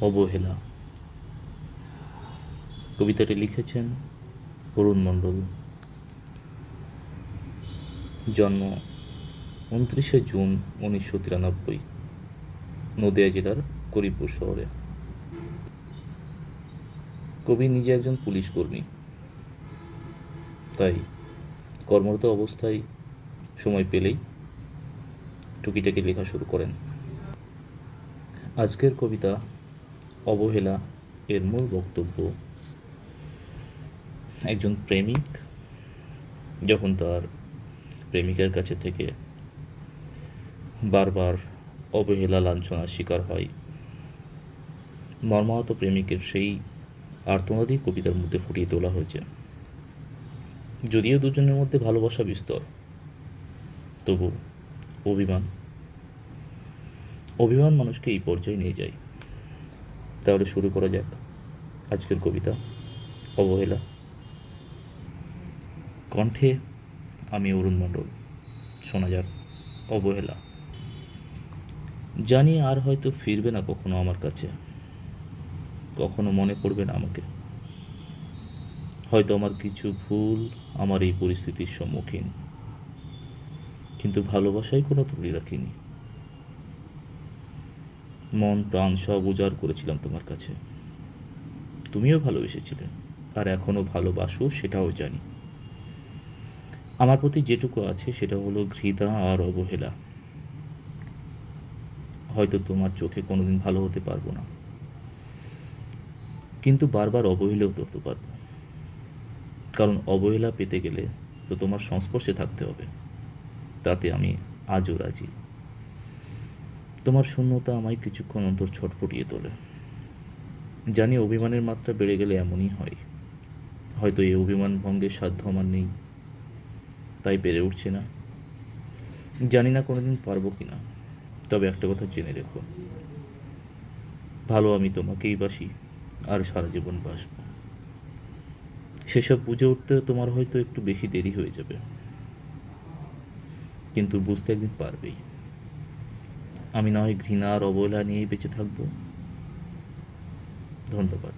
অবহেলা। কবিতাটি লিখেছেন অরুণ মণ্ডল। জন্ম উনত্রিশে জুন উনিশশো তিরানব্বই, নদিয়া জেলার করিপুর শহরে। কবি নিজে একজন পুলিশ কর্মী। তাই কর্মরত অবস্থায় সময় পেলেই টুকিটাকি লেখা শুরু করেন। আজকের কবিতা অবহেলা এর মূল বক্তব্য। একজন প্রেমিক যখন তার প্রেমিকার কাছে থেকে বারবার অবহেলা, লাঞ্ছনার শিকার হয়, মর্মাহত প্রেমিকের সেই আর্তনাদি কবিতার মধ্যে ফুটিয়ে তোলা হয়েছে। যদিও দুজনের মধ্যে ভালোবাসা বিস্তর, তবু অভিমান অভিমান মানুষকে এই পর্যায়ে নিয়ে যায়। তাহলে শুরু করা যাক। আজকের কবিতা, অবহেলা। কণ্ঠে আমি অরুণ মণ্ডল, শোনা যাক, অবহেলা। জানি আর হয়তো ফিরবে না কখনো আমার কাছে। কখনো মনে পড়বে না আমাকে। হয়তো আমার কিছু ভুল আমার এই পরিস্থিতির সম্মুখীন। কিন্তু ভালোবাসায় কোনো ত্রুটি রাখিনি। মন, প্রাণ সব উজাড় করেছিলাম তোমার কাছে। তুমিও ভালোবেসেছিলে, আর এখনও ভালোবাসো সেটাও জানি। আমার প্রতি যেটুকু আছে সেটা হলো ঘৃণা আর অবহেলা। হয়তো তোমার চোখে কোনোদিন ভালো হতে পারব না। কিন্তু বারবার অবহেলেও ধরতে পারব। কারণ অবহেলা পেতে গেলে তো তোমার সংস্পর্শে থাকতে হবে। তাতে আমি আজও রাজি। তোমার শূন্যতা আমায় কিছুক্ষণ অন্তর ছটফটিয়ে তোলে। জানি অভিমানের মাত্রা বেড়ে গেলে এমনই হয়। হয়তো এই অভিমান ভঙ্গের সাধ্য আমার নেই, তাই পেরে উঠছে না। জানি না কোনোদিন পারব কি না তবে একটা কথা জেনে রেখো। ভালো আমি তোমাকেই বাসি, আর সারা জীবন বাসব। সেসব বুঝে উঠতে তোমার হয়তো একটু বেশি দেরি হয়ে যাবে। কিন্তু বুঝতে একদিন পারবেই। আমি নয় ঘৃণা আর অবহেলা নিয়েই বেঁচে থাকব। ধন্যবাদ।